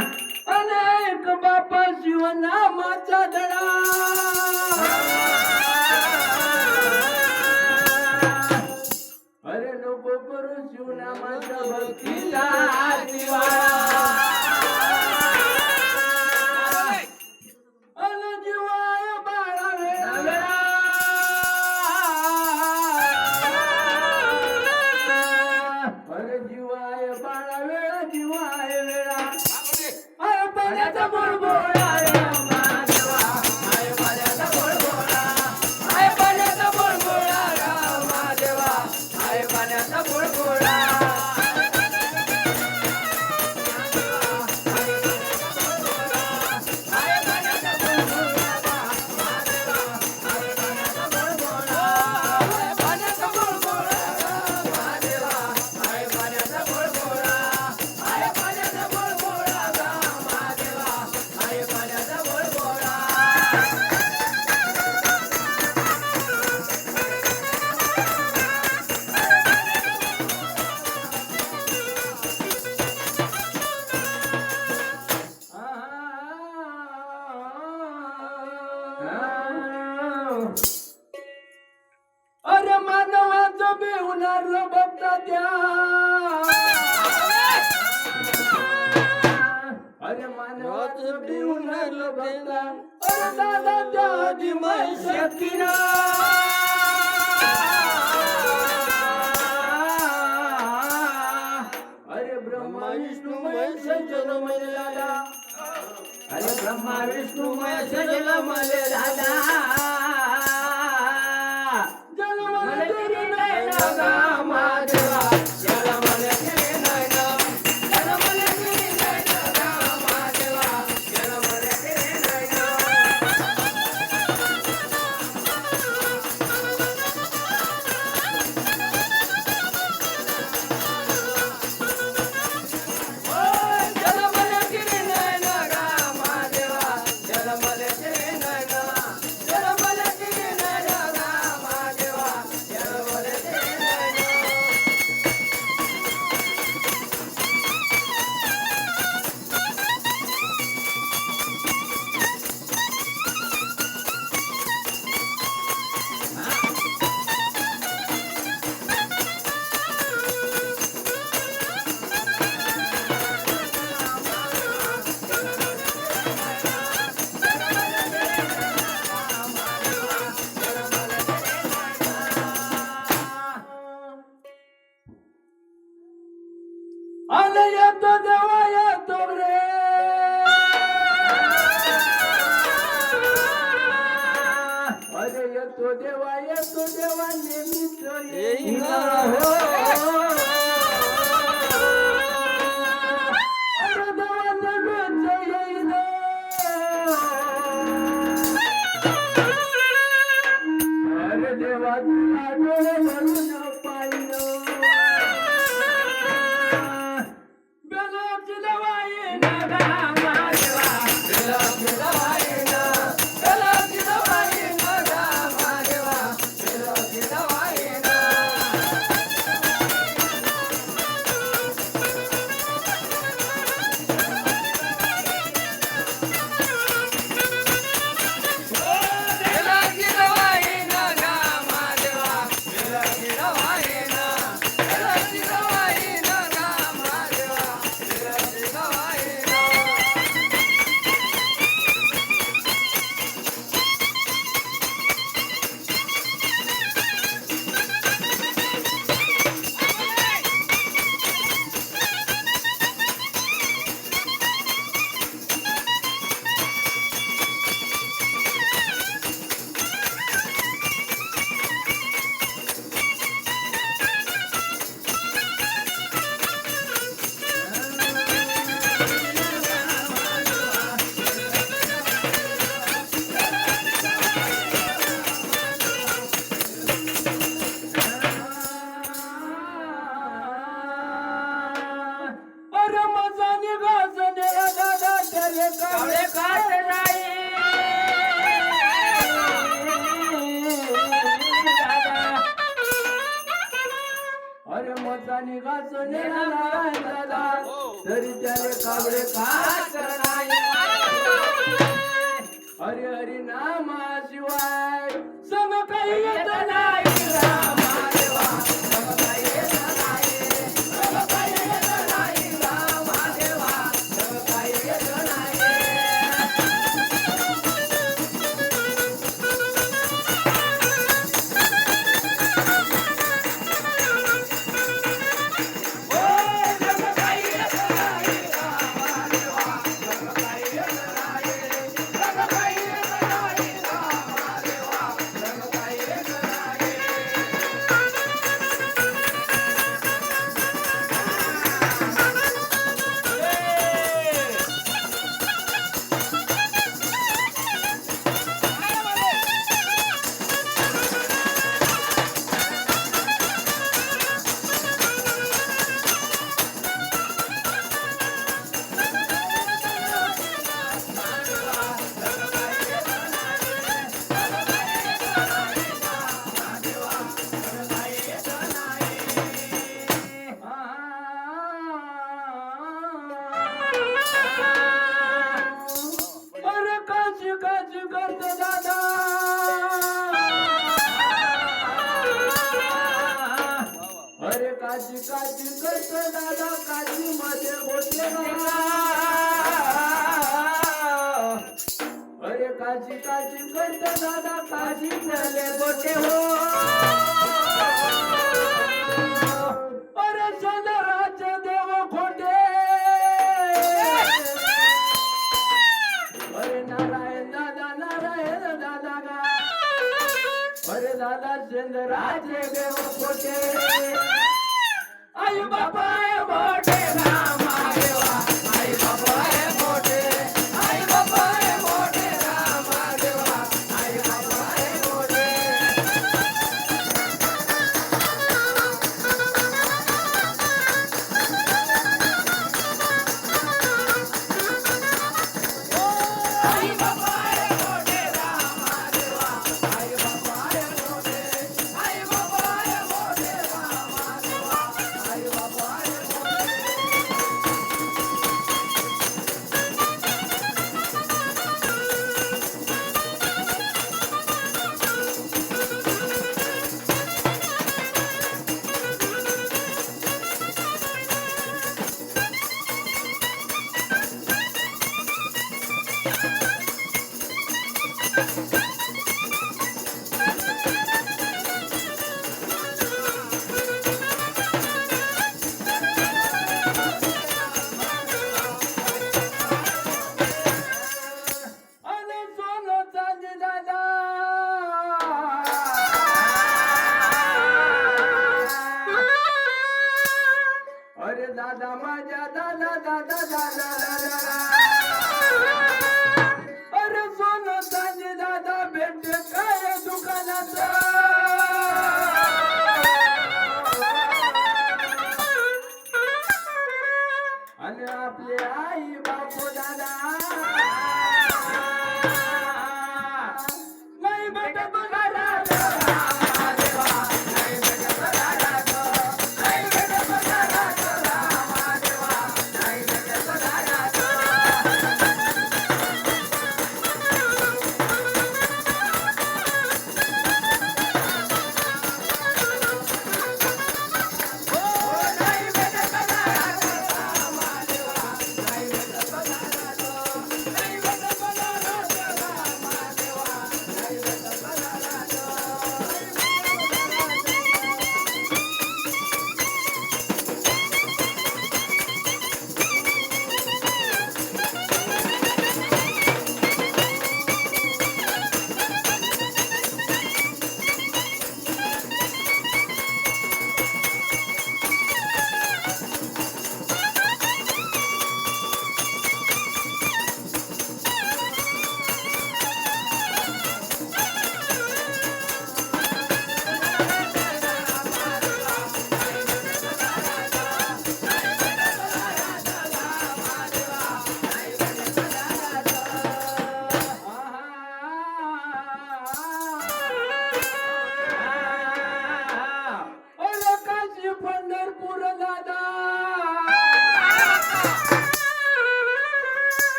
अनेक बापा शिवनामाचा धडा. अरे नको करू शिवनामाच्या भक्तीला दिवाळा अरे मानवाच होणार बघता त्या. अरे मानवाच होणार बघता अरे दादा त्या आधी माहिती ब्रह्मा विष्णुमय सजल मले दादा काची मध्ये बोटे हो आई बाबा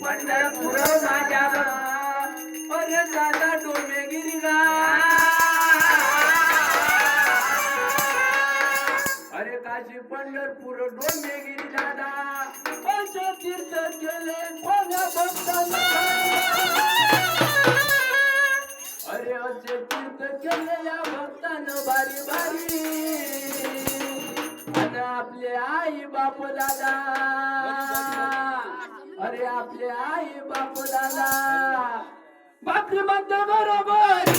What आई बापू दादा. बापरी मध्ये बरोबर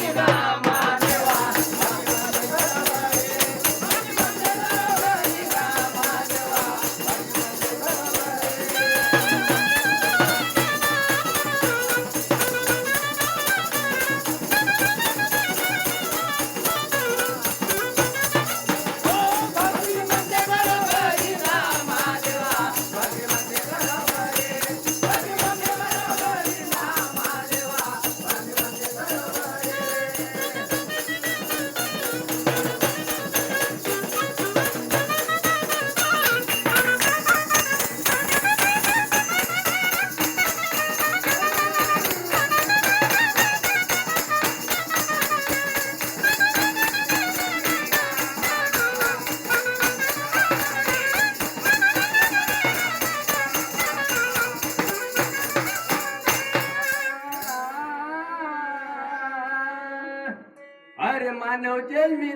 tell me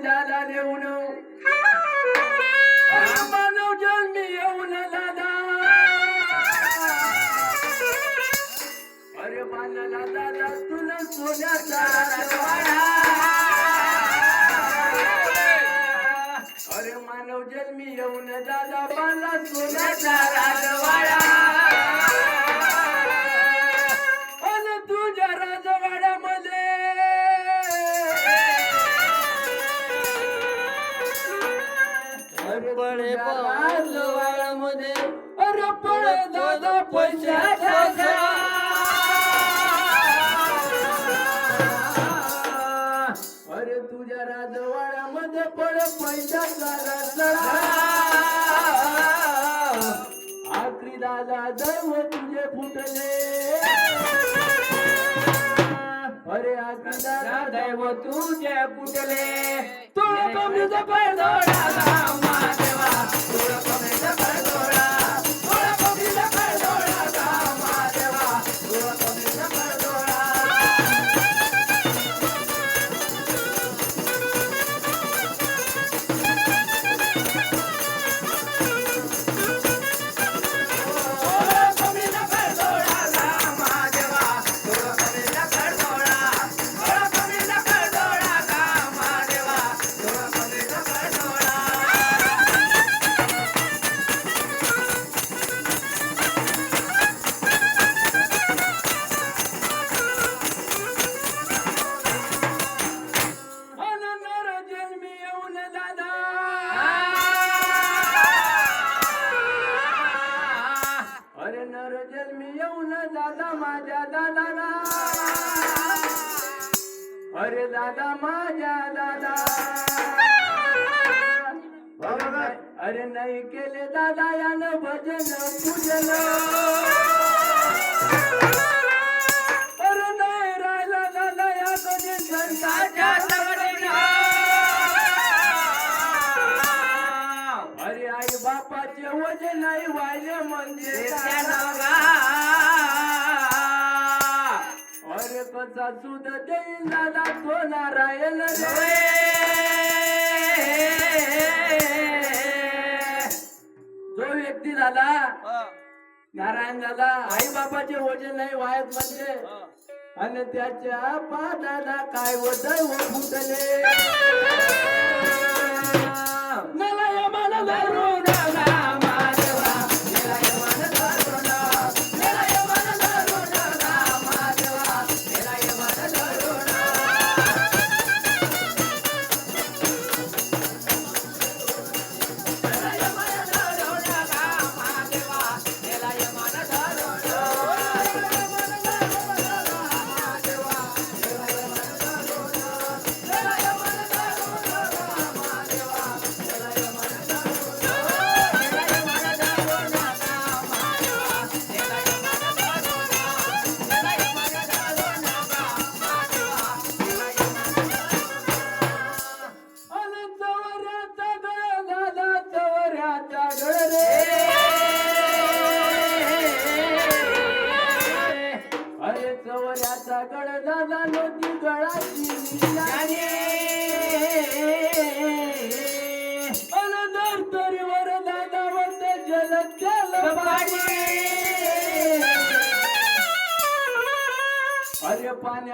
तुझे फुटले. अरे दादा दैव तुझे फुटले. तुळ कमीचा पडदोडा महादेवा तुळ कमीचा पडदोडा नाही केले दादा यानं भजन पूजन. नाही राहिला दादा या कधी संताच्या अरे आई बापाचे वजन नाही वाहिले म्हणजे अरे कसा सुद देईल दादा तो नारायण दादा. नारायण दादा आई बापाचे वजन नाही वायत म्हणजे आणि त्याच्या पादाला काय व दैव फुटले? मला यमाला धरून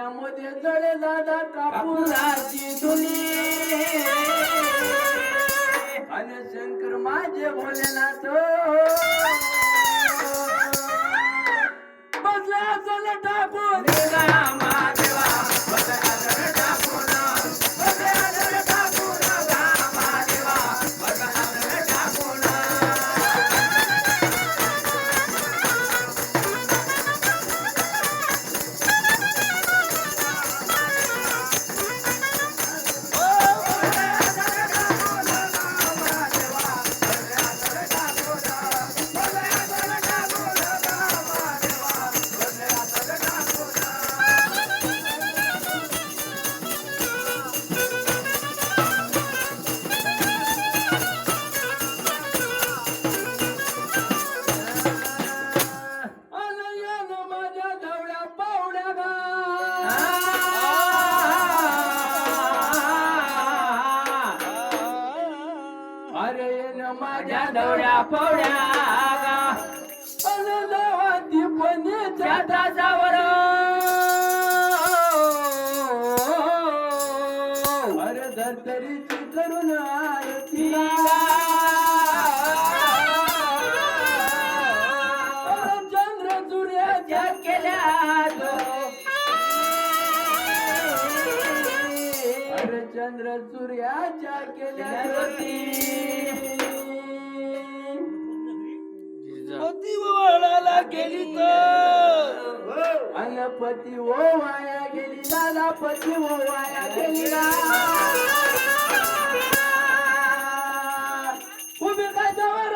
पाण्यामध्ये जळे दादा कापुराची धुनी. आणि शंकर माझे भोलेनाथ सूर्याच्या केल्या पती वळाला गेली तर. अन पती ओ वाया गेली लाला पती ओ वाया गेली उभी काय जवळ